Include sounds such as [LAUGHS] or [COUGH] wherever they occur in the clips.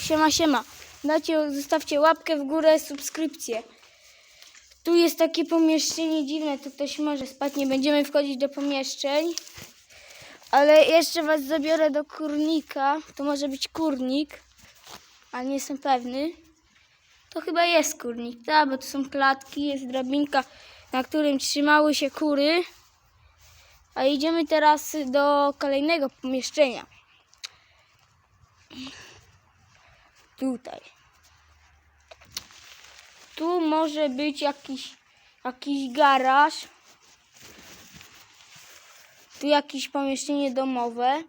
siema, siema. Dajcie, zostawcie łapkę w górę, subskrypcję. Tu jest takie pomieszczenie dziwne, tu ktoś może spać, nie będziemy wchodzić do pomieszczeń. Ale jeszcze was zabiorę do kurnika. To może być kurnik, ale nie jestem pewny. To chyba jest kurnik, tak, bo to są klatki, jest drabinka, na którym trzymały się kury. A idziemy teraz do kolejnego pomieszczenia. Tutaj. Tu może być jakiś, jakiś garaż. Tu jakieś pomieszczenie domowe.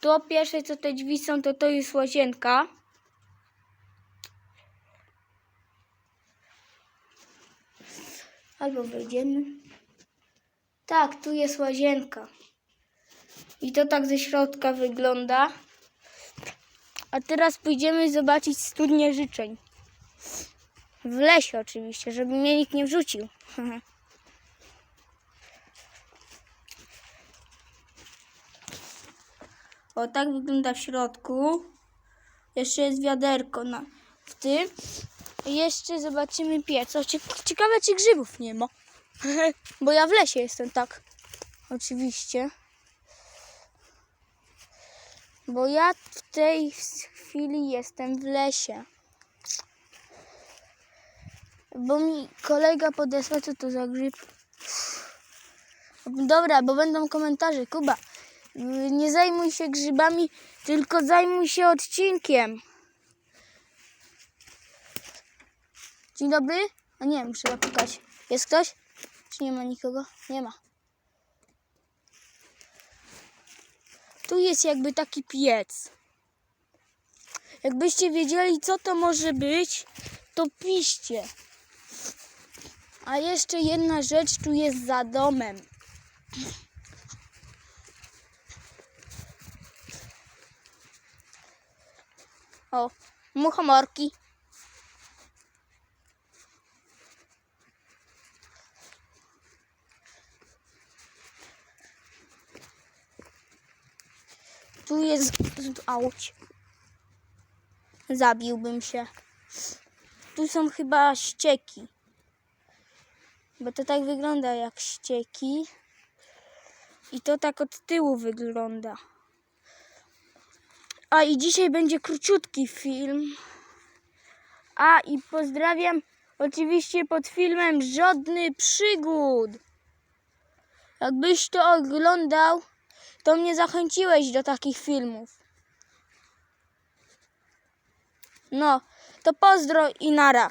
To pierwsze co te drzwi są, to to jest łazienka. Albo wejdziemy. Tak, tu jest łazienka. I to tak ze środka wygląda. A teraz pójdziemy zobaczyć studnię życzeń. W lesie oczywiście, żeby mnie nikt nie wrzucił. [LAUGHS] O, tak wygląda w środku. Jeszcze jest wiaderko na, w tym. Jeszcze zobaczymy piec. O, cie- ciekawe, czy grzybów nie ma. [LAUGHS] Bo ja w lesie jestem, tak. Oczywiście. Bo ja w tej chwili jestem w lesie. Bo mi kolega podesłał, co to za grzyb. Dobra, bo będą komentarze. Kuba, nie zajmuj się grzybami, tylko zajmuj się odcinkiem. Dzień dobry. A nie, muszę zapukać. Jest ktoś? Czy nie ma nikogo? Nie ma. Tu jest jakby taki piec. Jakbyście wiedzieli, co to może być, to piszcie. A jeszcze jedna rzecz tu jest za domem. O, muchomorki. Tu jest. Auć. Zabiłbym się. Tu są chyba ścieki. Bo to tak wygląda jak ścieki. I to tak od tyłu wygląda. A i dzisiaj będzie króciutki film. A i pozdrawiam oczywiście pod filmem Żadny Przygód. Jakbyś to oglądał, to mnie zachęciłeś do takich filmów. No, to pozdro i nara.